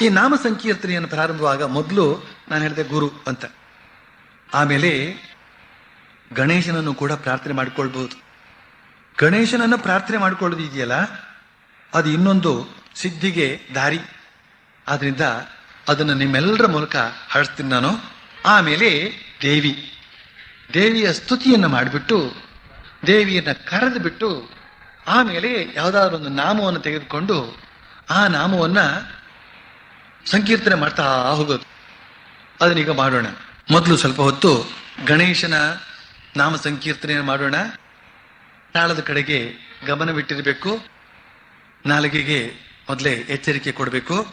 ಈ ನಾಮ ಸಂಕೀರ್ತನೆಯನ್ನು ಪ್ರಾರಂಭವಾಗ ಮೊದಲು ನಾನು ಹೇಳಿದೆ ಗುರು ಅಂತ. ಆಮೇಲೆ ಗಣೇಶನನ್ನು ಕೂಡ ಪ್ರಾರ್ಥನೆ ಮಾಡಿಕೊಳ್ಬಹುದು. ಗಣೇಶನನ್ನು ಪ್ರಾರ್ಥನೆ ಮಾಡಿಕೊಳ್ಳೋದಿದೆಯಲ್ಲ ಅದು ಇನ್ನೊಂದು ಸಿದ್ಧಿಗೆ ದಾರಿ. ಆದ್ರಿಂದ ಅದನ್ನು ನಿಮ್ಮೆಲ್ಲರ ಮೂಲಕ ಹರಿಸ್ತೀನಿ ನಾನು. ಆಮೇಲೆ ದೇವಿ. ದೇವಿಯ ಸ್ತುತಿಯನ್ನು ಮಾಡಿಬಿಟ್ಟು, ದೇವಿಯನ್ನ ಕರೆದು ಬಿಟ್ಟು, ಆಮೇಲೆ ಯಾವುದಾದ್ರೂ ಒಂದು ನಾಮವನ್ನು ತೆಗೆದುಕೊಂಡು ಆ ನಾಮವನ್ನ ಸಂಕೀರ್ತನೆ ಮಾಡ್ತಾ ಹೋಗೋದು. ಅದನ್ನೀಗ ಮಾಡೋಣ. ಮೊದಲು ಸ್ವಲ್ಪ ಹೊತ್ತು ಗಣೇಶನ ನಾಮ ಸಂಕೀರ್ತನೆ ಮಾಡೋಣ. ತಾಳದ ಕಡೆಗೆ ಗಮನವಿಟ್ಟಿರಬೇಕು. ನಾಲಿಗೆಗೆ ಮೊದಲೇ ಎಚ್ಚರಿಕೆ ಕೊಡಬೇಕು.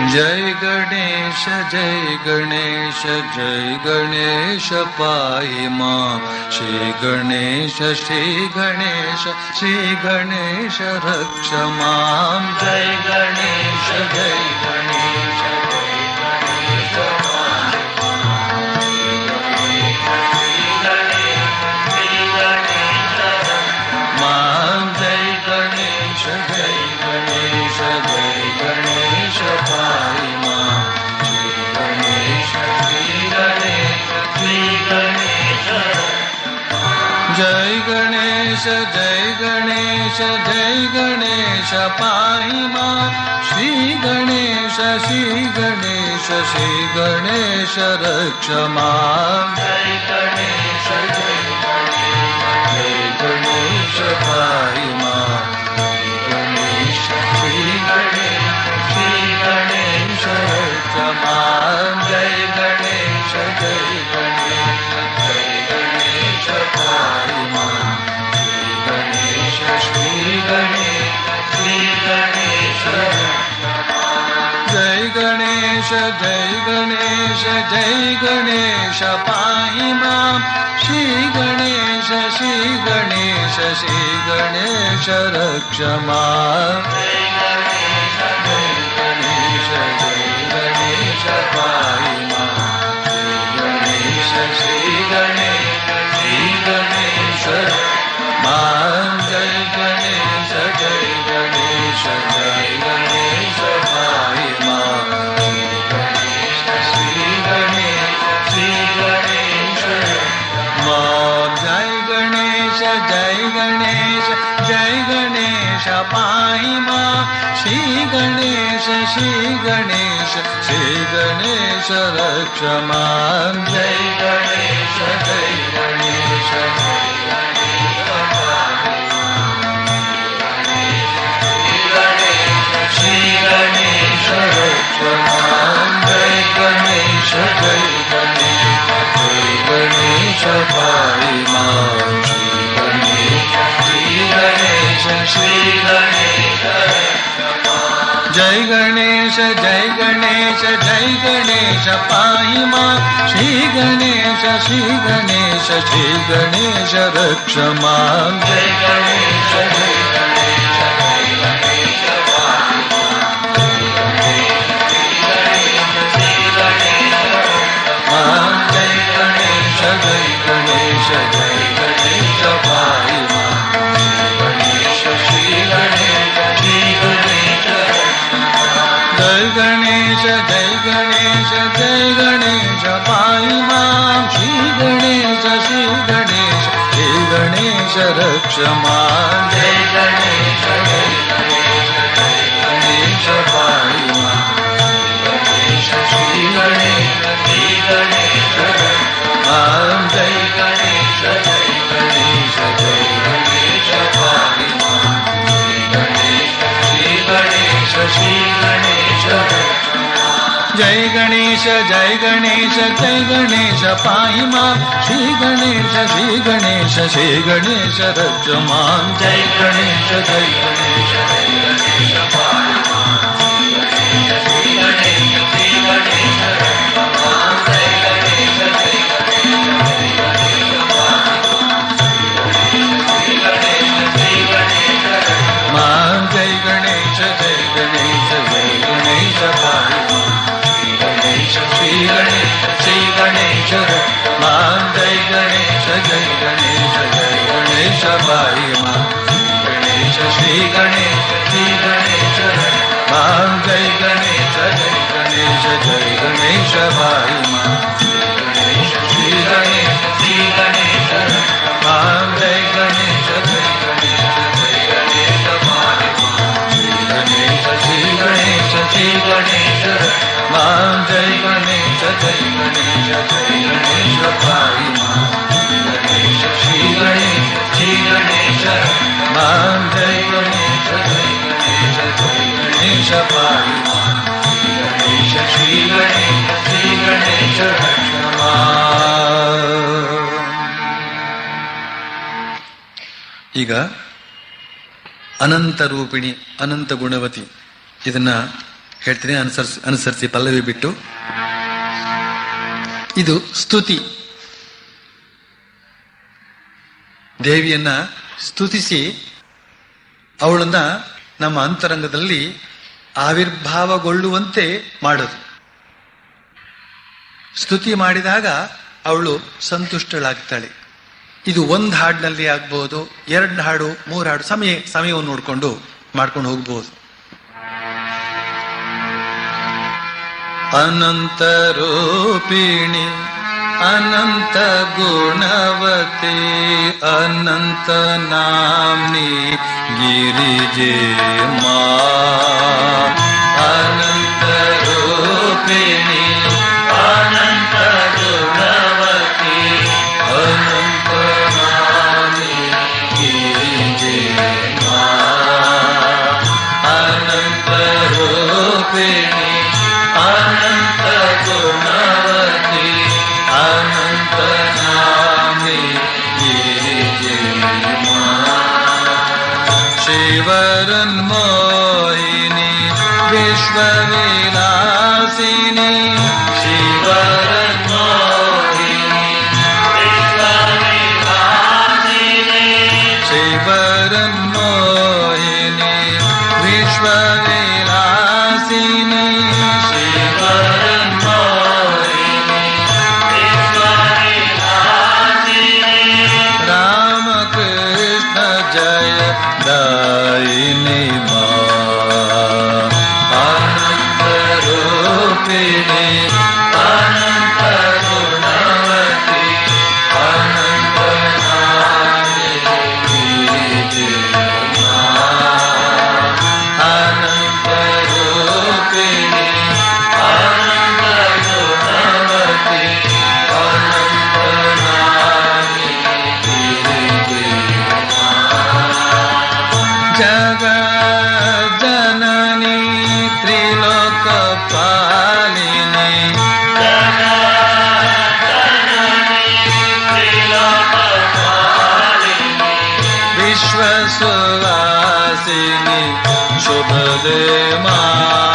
जय गणेश जय गणेश जय गणेश पाहि मां। श्री गणेश श्री गणेश श्री गणेश रक्ष मां। जय गणेश जय गणेश जय गणेश जय गणेश जय गणेश जय गणेश पाहि मां। श्री गणेश श्री गणेश श्री गणेश रक्ष मां। जय गणेश जय गणेश जय गणेश पाहि मां। श्री गणेश श्री गणेश श्री गणेश रक्ष मां। जय गणेश जय गणेश गणेश जय गणेश जय गणेश पाहि मां। श्री गणेश श्री गणेश श्री गणेश रक्ष गणेश रक्ष मां जय गणेश गणेश जय गणेश पाहि श्री गणेश रक्ष मां जय गणेश गणेश जय गणेश गणेश श्री गणेश श्री गणेश जय गणेश जय गणेश जय गणेश पाहि मां श्री गणेश श्री गणेश श्री गणेश रक्ष मां जय गणेश जय गणेश जय गणेश गणेश रक्ष मां जय गणेश जय गणेश जय गणेश जय गणेश श्री ಶ್ರೀ ಗಣೇಶ ಶ್ರೀ ಗಣೇಶ ರಕ್ಷಮಾನ್ ಜೈ ಗಣೇಶ ಜೈ ಗಣೇಶ ಜೈ Ganesh, Ganesh, Ganesh, जय गणेश जय गणेश भा मा गणेश श्री गणेश श्री गणेश जय मा जय गणेश जय गणेश जय गणेश भा मा गणेश श्री गणेश श्री गणेश ಈಗ ಅನಂತ ರೂಪಿಣಿ, ಅನಂತ ಗುಣವತಿ. ಇದನ್ನ ಹೇಳ್ತೀನಿ, ಅನುಸರಿಸಿ ಪಲ್ಲವಿ ಬಿಟ್ಟು. ಇದು ಸ್ತುತಿ. ದೇವಿಯನ್ನ ಸ್ತುತಿಸಿ ಅವಳನ್ನ ನಮ್ಮ ಅಂತರಂಗದಲ್ಲಿ ಆವಿರ್ಭಾವಗೊಳ್ಳುವಂತೆ ಮಾಡೋದು. ಸ್ತುತಿ ಮಾಡಿದಾಗ ಅವಳು ಸಂತುಷ್ಟಳಾಗ್ತಾಳೆ. ಇದು ಒಂದು ಹಾಡಿನಲ್ಲಿ ಆಗ್ಬಹುದು ಎರಡು ಹಾಡು, ಮೂರು ಹಾಡು, ಸಮಯ, ಸಮಯವನ್ನು ನೋಡಿಕೊಂಡು ಮಾಡ್ಕೊಂಡು ಹೋಗ್ಬೋದು. ಅನಂತರೂಪಿಣಿ ಅನಂತ ಗುಣವತಿ, ಅನಂತ ನಾಮ್ನಿ, ಗಿರಿಜೆ ಮಾ ಅನಂತರೂಪಿಣಿ Radha शुभदे मा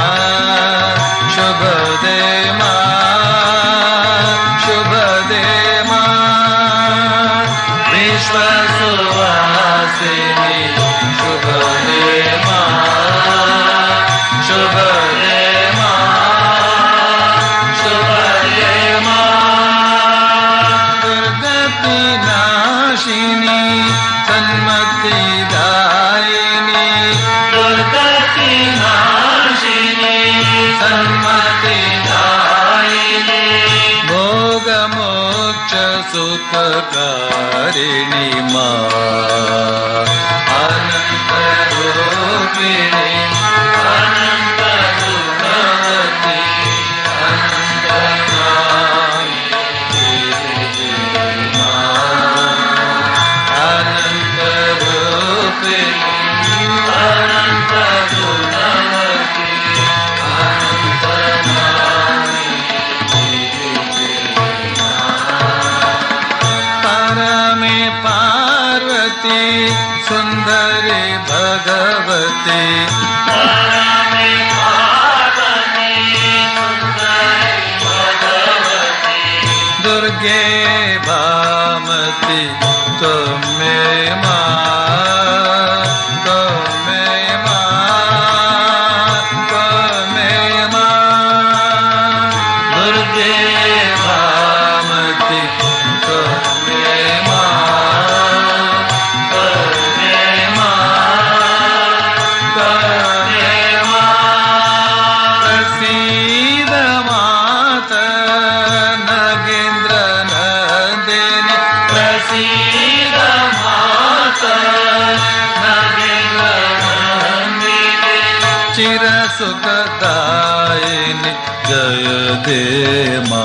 மது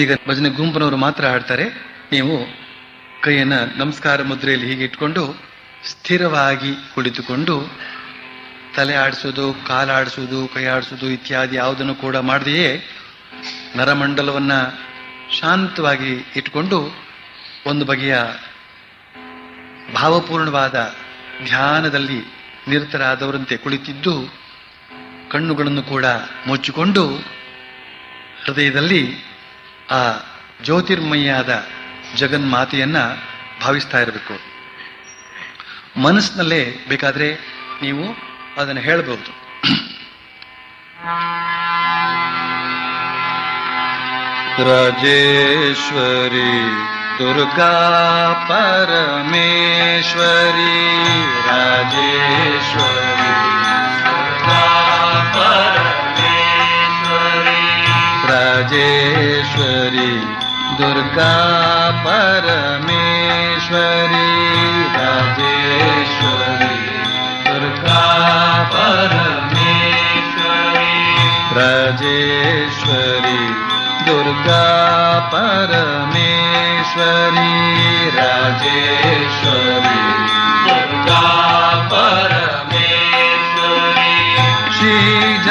ಈಗ ಭಜನೆ ಗುಂಪಿನವರು ಮಾತ್ರ ಹಾಡ್ತಾರೆ. ನೀವು ಕೈಯನ್ನ ನಮಸ್ಕಾರ ಮುದ್ರೆಯಲ್ಲಿ ಹೀಗೆ ಇಟ್ಕೊಂಡು ಸ್ಥಿರವಾಗಿ ಕುಳಿತುಕೊಂಡು ತಲೆ ಆಡಿಸೋದು, ಕಾಲು ಆಡಿಸೋದು, ಕೈ ಆಡಿಸೋದು ಇತ್ಯಾದಿ ಯಾವುದನ್ನು ಕೂಡ ಮಾಡದೆಯೇ ನರಮಂಡಲವನ್ನ ಶಾಂತವಾಗಿ ಇಟ್ಕೊಂಡು ಒಂದು ಬಗೆಯ ಭಾವಪೂರ್ಣವಾದ ಧ್ಯಾನದಲ್ಲಿ ನಿರತರಾದವರಂತೆ ಕುಳಿತಿದ್ದು ಕಣ್ಣುಗಳನ್ನು ಕೂಡ ಮುಚ್ಚಿಕೊಂಡು ಹೃದಯದಲ್ಲಿ ಆ ಜ್ಯೋತಿರ್ಮಯಿಯಾದ ಜಗನ್ಮಾತೆಯನ್ನ ಭಾವಿಸ್ತಾ ಇರಬೇಕು ಮನಸ್ಸಿನಲ್ಲೇ ಬೇಕಾದ್ರೆ ನೀವು ಅದನ್ನು ಹೇಳಬಹುದು राजेश्वरी दुर्गा परमेश्वरी राजेश्वरी दुर्गा परमेश्वरी राजेश्वरी दुर्गा परमेश्वरी राजेश्वरी दुर्गा परमेश्वरी राजेश्वरी दुर्गा परमेश्वरी राजेश्वरी दुर्गा परमेश्वरी। श्री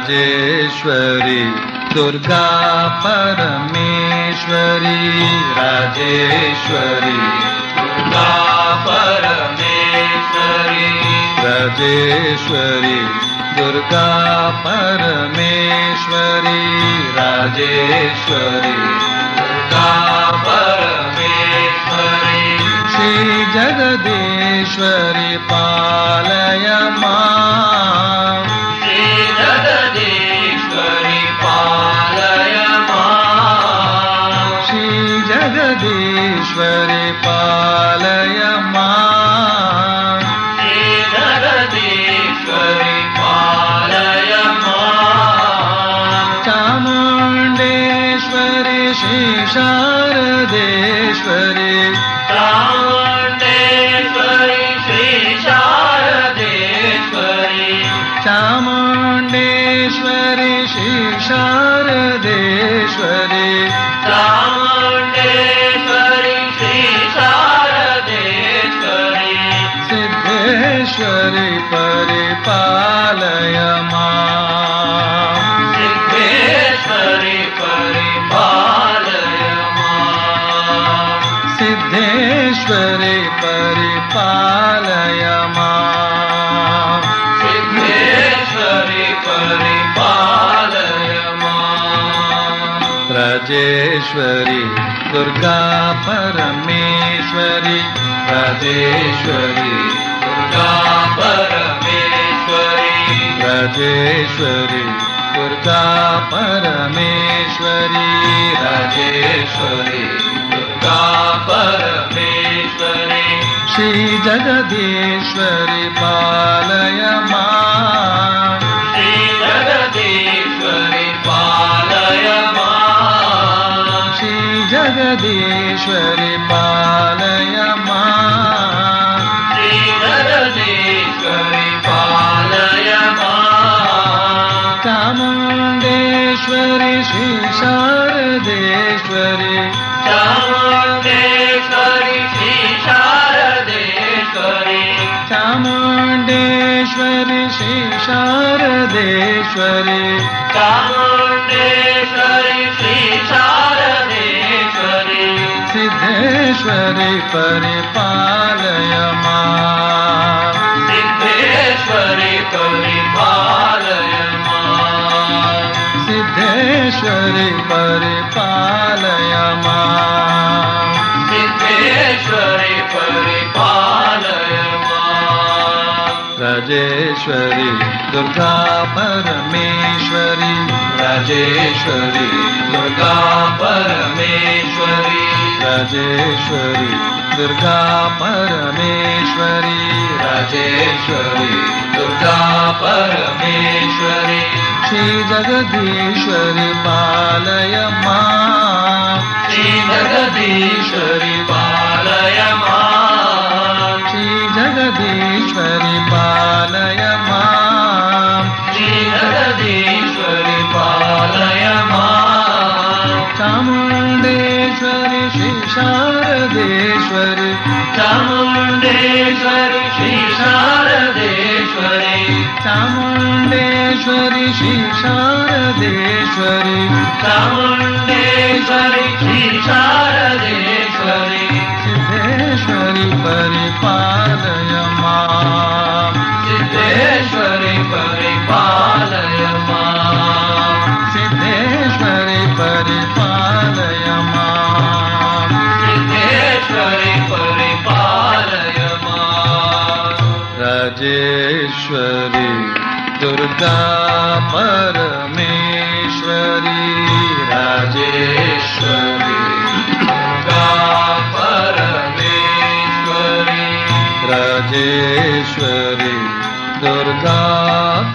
राजेश्वरी दुर्गा परमेश्वरी राजेश्वरी दुर्गा परमेश्वरी राजेश्वरी दुर्गा परमेश्वरी राजेश्वरी दुर्गा परमेश्वरी। श्री पालय मां राजेश्वरी दुर्गा परमेश्वरी राजेश्वरी। दुर्गा परमेश्वरी। राजेश्वरी दुर्गा परमेश्वरी। राजेश्वरी दुर्गा परमेश्वरी। श्री जगदीश्वरी पालय मा जगदीश्वरी पालय मा श्री जगदीश्वरी पालय मा चामुण्डेश्वरि श्री शारदेश्वरि चामुण्डेश्वरि श्री शारदेश्वरि चामुण्डेश्वरि श्री शारदेश्वरि सिद्धेश्वरि परिपालय मा सिद्धेश्वरि परिपालय मा राजेश्वरी दुर्गा परमेश्वरी राजेश्वरी दुर्गा परमेश्वरी राजेश्वरी दुर्गा परमेश्वरी राजेश्वरी। दुर्गा परमेश्वरी श्री जगदीश्वरी पालय मा। श्री जगदीश्वरी पालय मा। श्री जगदीश्वरी पालय मा। श्री जगदीश्वरी पालय मा। चामुण्डेश्वरि श्री शारदेश्वरि चामुण्डेश्वरि श्री शारदेश्वरि। चामुण्डेश्वरि श्री शारदेश्वरि। चामुण्डेश्वरि श्री शारदेश्वरि। सिद्धेश्वरि परिपालय मा सिद्धेश्वरि परिपालय मा राजेश्वरी दुर्गा परमेश्वरी राजेश्वरी दुर्गा परमेश्वरी राजेश्वरी दुर्गा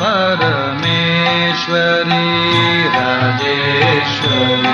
परमेश्वरी राजेश्वरी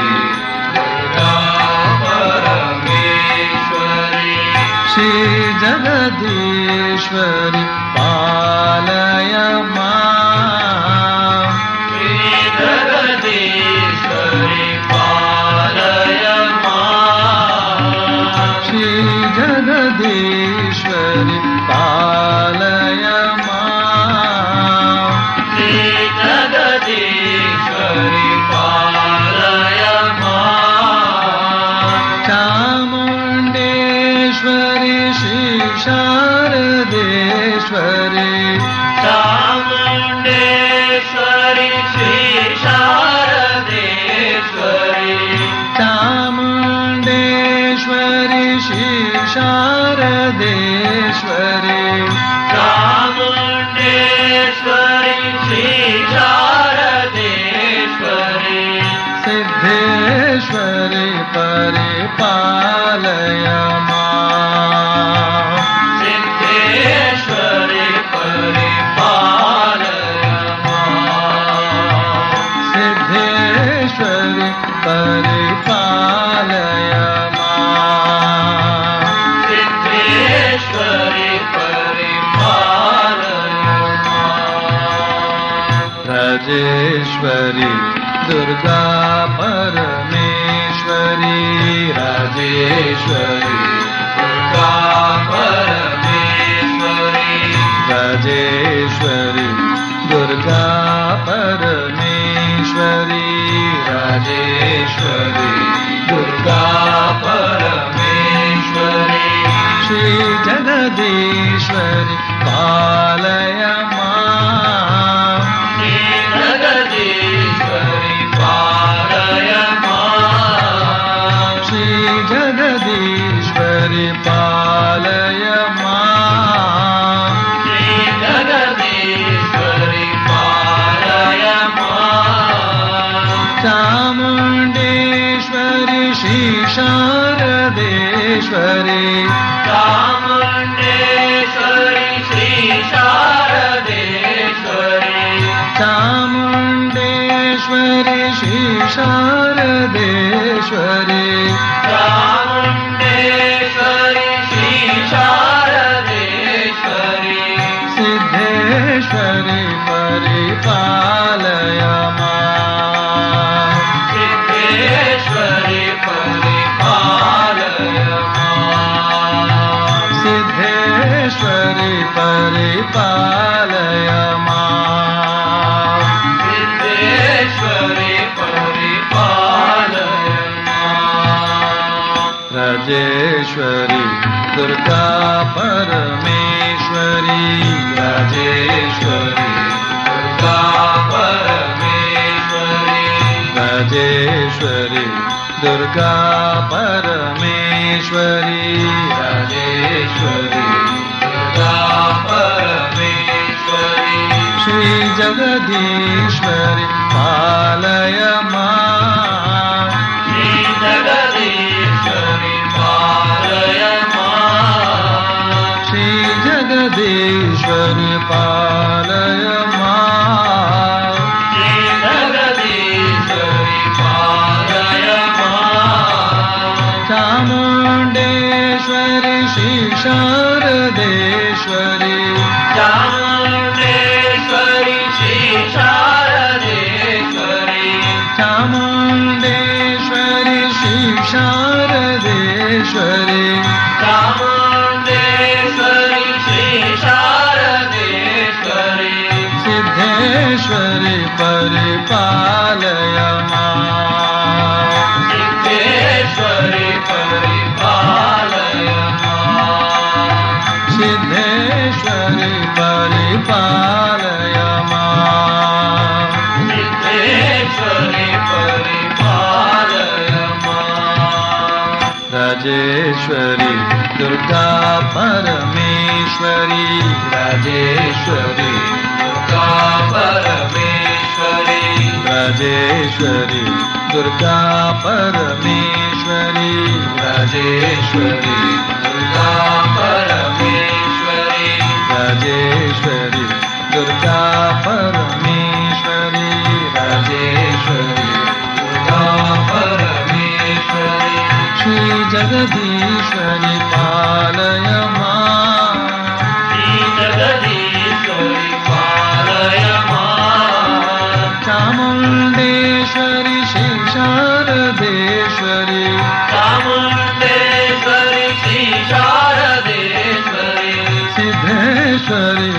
राजेश्वरी दुर्गा परमेश्वरी, राजेश्वरी। दुर्गा परमेश्वरी, राजेश्वरी। दुर्गा परमेश्वरी, राजेश्वरी। दुर्गा परमेश्वरी, श्री जगदीश्वरी, पालय चामुण्डेश्वरि श्रीशारदेश्वरि चामुण्डेश्वरि श्रीशारदेश्वरि चामुण्डेश्वरि श्रीशारदेश्वरि राजेश्वरी दुर्गा परमेश्वरी राजेश्वरी दुर्गा परमेश्वरि राजेश्वरी दुर्गा परमेश्वरी राजेश्वरि दुर्गा परमेश्वरि श्री जगदीश्वरी माम्। जगदीश्वरी पालय माम्। श्री जगदीश्वरि पालय माम्। चामुण्डेश्वरी श्री राजेश्वरी दुर्गा परमेश्वरी राजेश्वरी दुर्गा परमेश्वरि राजेश्वरी दुर्गा परमेश्वरी राजेश्वरि दुर्गा परमेश्वरि राजेश्वरी दुर्गा परमेश्वरी जगदीश्वरी पालय माम्। जगदीश्वरि पालय माम्। चामुण्डेश्वरी श्री शारदेश्वरी श्री शारदेश्वरि सिद्धेश्वरी।